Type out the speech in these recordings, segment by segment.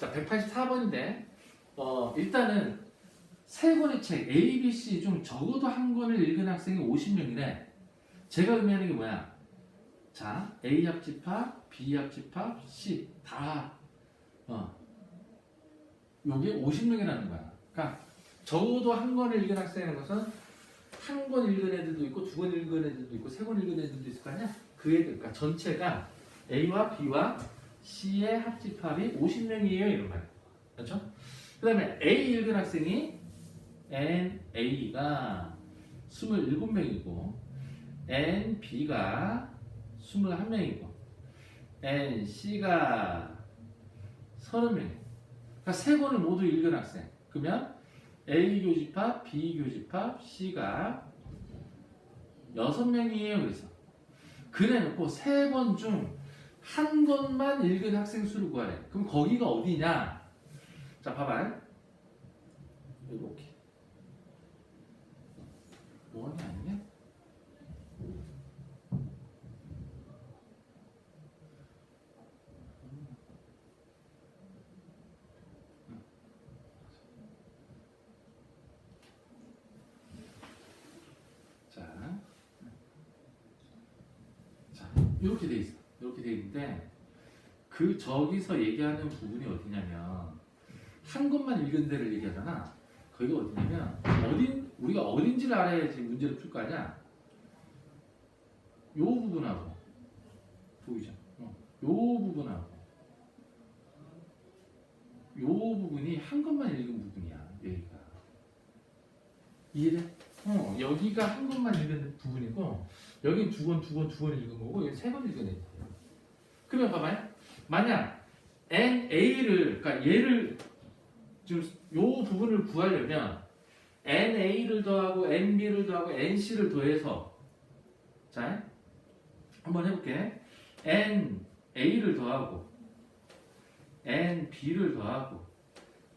자, 184번인데 어, 일단은 세 권의 책 A, B, C 중 적어도 한 권을 읽은 학생이 50명이래. 제가 의미하는 게 뭐야? 자, A 합집합, B 합집합, C 다 어. 요게 50명이라는 거야. 그러니까 적어도 한 권을 읽은 학생이라는 것은 한 권 읽은 애들도 있고 두 권 읽은 애들도 있고 세 권 읽은 애들도 있을 거 아니야? 그 애들, 그러니까 전체가 A와 B와 C의 합집합이 50명이에요 이런 말이야. 그렇죠? 그 다음에 A 읽은 학생이 NA가 27명이고 NB가 21명이고 NC가 30명이고 그러니까 세 권을 모두 읽은 학생 그러면 A 교집합, B 교집합, C가 6명이에요 그래서 그래 놓고 세 권 중 한 권만 읽은 학생 수를 구하래. 그럼 거기가 어디냐? 자 봐봐요. 이렇게. 뭐하냐 아니냐? 자, 자 이렇게 돼 있어. 이렇게 돼 있는데 그 저기서 얘기하는 부분이 어디냐면 한 것만 읽은 데를 얘기하잖아. 거기가 어디냐면 어딘 우리가 어딘지를 알아야지 문제를 풀 거 아니야. 요 부분하고 보이죠? 어. 요 부분하고 요 부분이 한 것만 읽은 부분이야. 여기가 이해돼? 어, 여기가 한 권만 읽은 부분이고 여기 두 권, 두 권, 두 권 읽은 거고 여기 세권 읽은 애들. 그러면 봐봐요. 만약 NA를 그러니까 얘를 지금 요 부분을 구하려면 NA를 더하고 NB를 더하고 NC를 더해서 자 한번 해볼게. NA를 더하고 NB를 더하고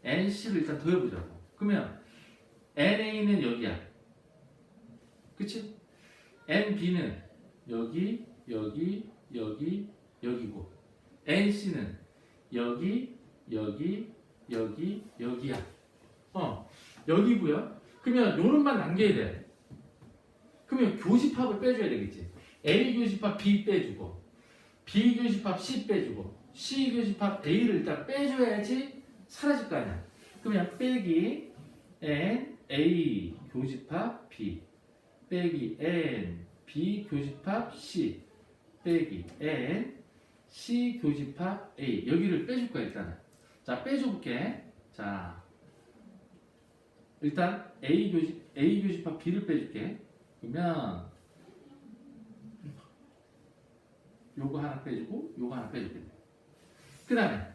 NC를 일단 더해보자고. 그러면 NA는 여기야. 그치? NB는 여기, 여기, 여기, 여기고 NC는 여기, 여기, 여기, 여기야. 어, 여기고요. 그러면 요놈만 남겨야 돼. 그러면 교집합을 빼줘야 되겠지. A 교집합 B 빼주고 B 교집합 C 빼주고 C 교집합 A를 일단 빼줘야지 사라질 거 아니야. 그러면 빼기 N A 교집합 B 빼기 N B 교집합 C 빼기 N C 교집합 A. 여기를 빼줄 거야 일단은. 자 빼줘볼게. 자. 일단 A 교집 A 교집합 B를 빼줄게. 그러면 요거 하나 빼주고 요거 하나 빼줄게. 그 다음에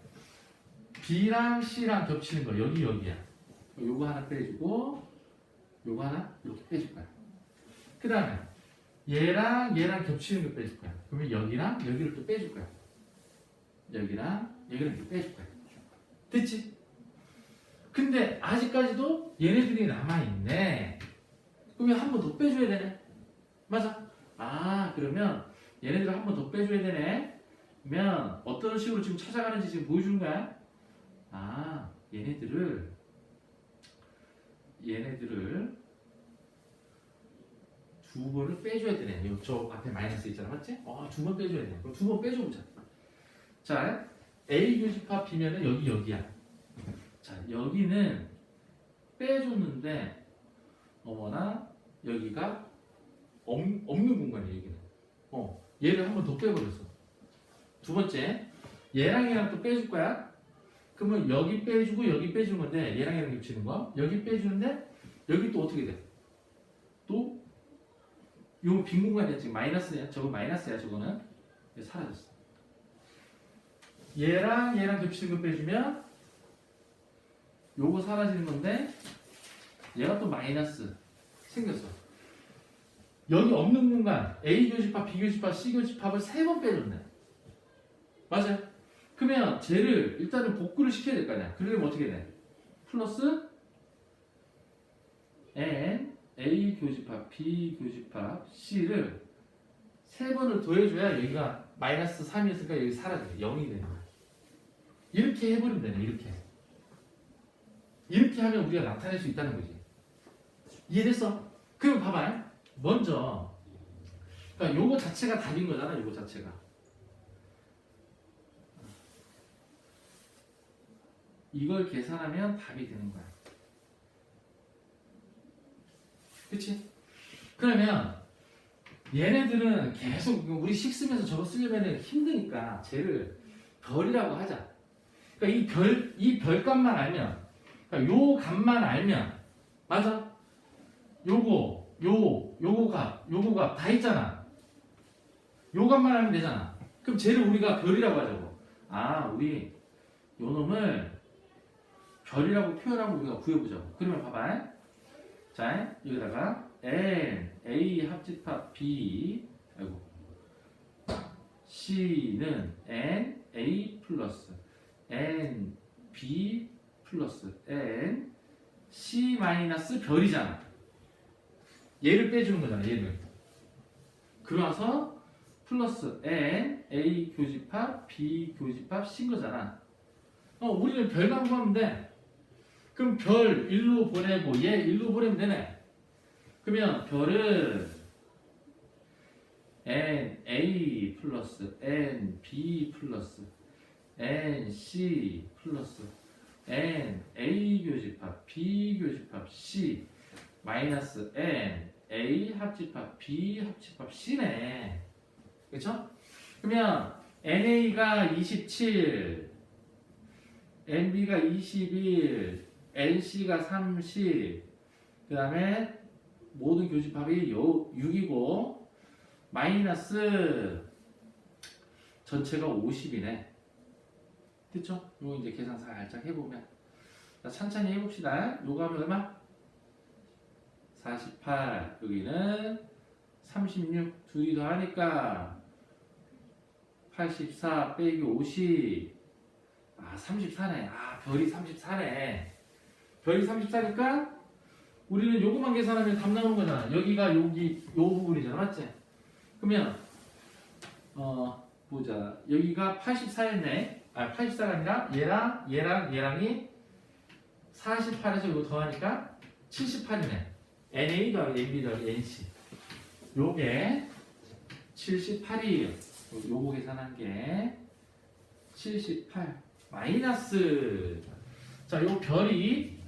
B랑 C랑 겹치는 거 여기 여기야. 요거 하나 빼주고 요거 하나 이렇게 빼줄 거야. 그 다음에 얘랑 얘랑 겹치는 거 빼줄 거야. 그러면 여기랑 여기를 또 빼줄 거야. 여기랑 여기를 빼줄 거야. 됐지? 근데 아직까지도 얘네들이 남아있네. 그러면 한 번 더 빼줘야 되네. 맞아? 아, 그러면 얘네들 한번 더 빼줘야 되네. 그러면 어떤 식으로 지금 찾아가는지 지금 보여주는 거야? 아, 얘네들을 얘네들을 두 번을 빼줘야 되네. 요, 저 앞에 마이너스 있잖아, 맞지? 어, 두 번 빼줘야 돼. 그럼 두 번 빼줘보자. 자, A 교집합 B면은 여기 여기야. 자, 여기는 빼줬는데 어머나 여기가 없, 없는 공간이야 여기는. 어, 얘를 한 번 더 빼버렸어. 두 번째, 얘랑 얘랑 또 빼줄 거야. 그러면 여기 빼주고 여기 빼주는 건데 얘랑 얘랑 겹치는 거. 여기 빼주는데 여기 또 어떻게 돼? 또 요 빈 공간이야 지금 마이너스야 저거 마이너스야 저거는 사라졌어 얘랑 얘랑 겹치는 거 빼주면 요거 사라지는 건데 얘가 또 마이너스 생겼어. 여기 없는 공간 A 교집합, B 교집합, C 교집합을 세 번 빼줬네 맞아요? 그러면 쟤를 일단은 복구를 시켜야 될 거 아니야. 그러려면 어떻게 돼? 플러스 N A 교집합, B 교집합, C를 세 번을 더해줘야 여기가 마이너스 3이었으니까 여기 사라져 0이 되는 거야. 이렇게 해버리면 되네 이렇게 이렇게 하면 우리가 나타낼 수 있다는 거지 이해됐어? 그럼 봐봐 먼저 그러니까 요거 자체가 답인 거잖아 요거 자체가 이걸 계산하면 답이 되는 거야 그치? 그러면 얘네들은 계속 우리 식 쓰면서 저거 쓰려면 힘드니까 쟤를 별이라고 하자. 그러니까 이 별, 이 별값만 알면, 그러니까 요 값만 알면, 맞아? 요거, 요, 요거 값, 요거 값 다 있잖아. 요 값만 알면 되잖아. 그럼 쟤를 우리가 별이라고 하자고. 아, 우리 요 놈을 별이라고 표현하고 우리가 구해보자고. 그러면 봐봐. 자, 여기다가 N, A 합집합 B, 아이고, C는 N, A 플러스 N, B 플러스 N, C 마이너스 별이잖아. 얘를 빼주는 거잖아, 얘를. 그러면서 플러스 N, A 교집합, B 교집합, C인 거잖아. 어, 우리는 별만 구하면 돼. 그럼 별 일로 보내고 얘 일로 보내면 되네. 그러면 별은 n a 플러스 n b 플러스 n c 플러스 n a 교집합 b 교집합 c 마이너스 n a 합집합 b 합집합 c네. 그렇죠? 그러면 NA가 27, NB가 21, NC가 30, 그 다음에 모든 교집합이 6이고, 마이너스 전체가 50이네. 됐죠? 요거 이제 계산 살짝 해보면. 자, 천천히 해봅시다. 요거 하면 얼마? 48. 여기는 36. 둘이 더 하니까 84 빼기 50. 아, 34네. 아, 별이 34네. 별이 34니까 우리는 요거만 계산하면 답 나오는 거잖아. 여기가 여기 요 부분이잖아. 맞지? 그러면 어 보자. 여기가 84였네. 아, 84가 아니라 얘랑 얘랑 얘랑이 48에서 이거 더하니까 78이네. NA 더하기 NB 더하기 NC. 요게 78이에요. 요거 계산한 게 78 마이너스 자, 요 별이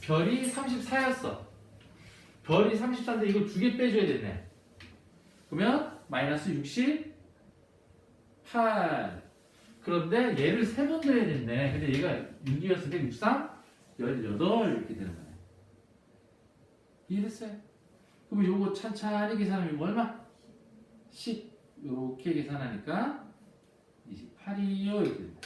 별이 34였어. 별이 34인데 이거 두 개 빼줘야 되네. 그러면 마이너스 68. 그런데 얘를 세번 넣어야 된대. 근데 얘가 6이었으니까 63, 18 이렇게 되는 거네. 이해됐어요? 그럼 요거 찬찬히 계산하면 얼마? 10. 요렇게 계산하니까 28이요. 이렇게 된다.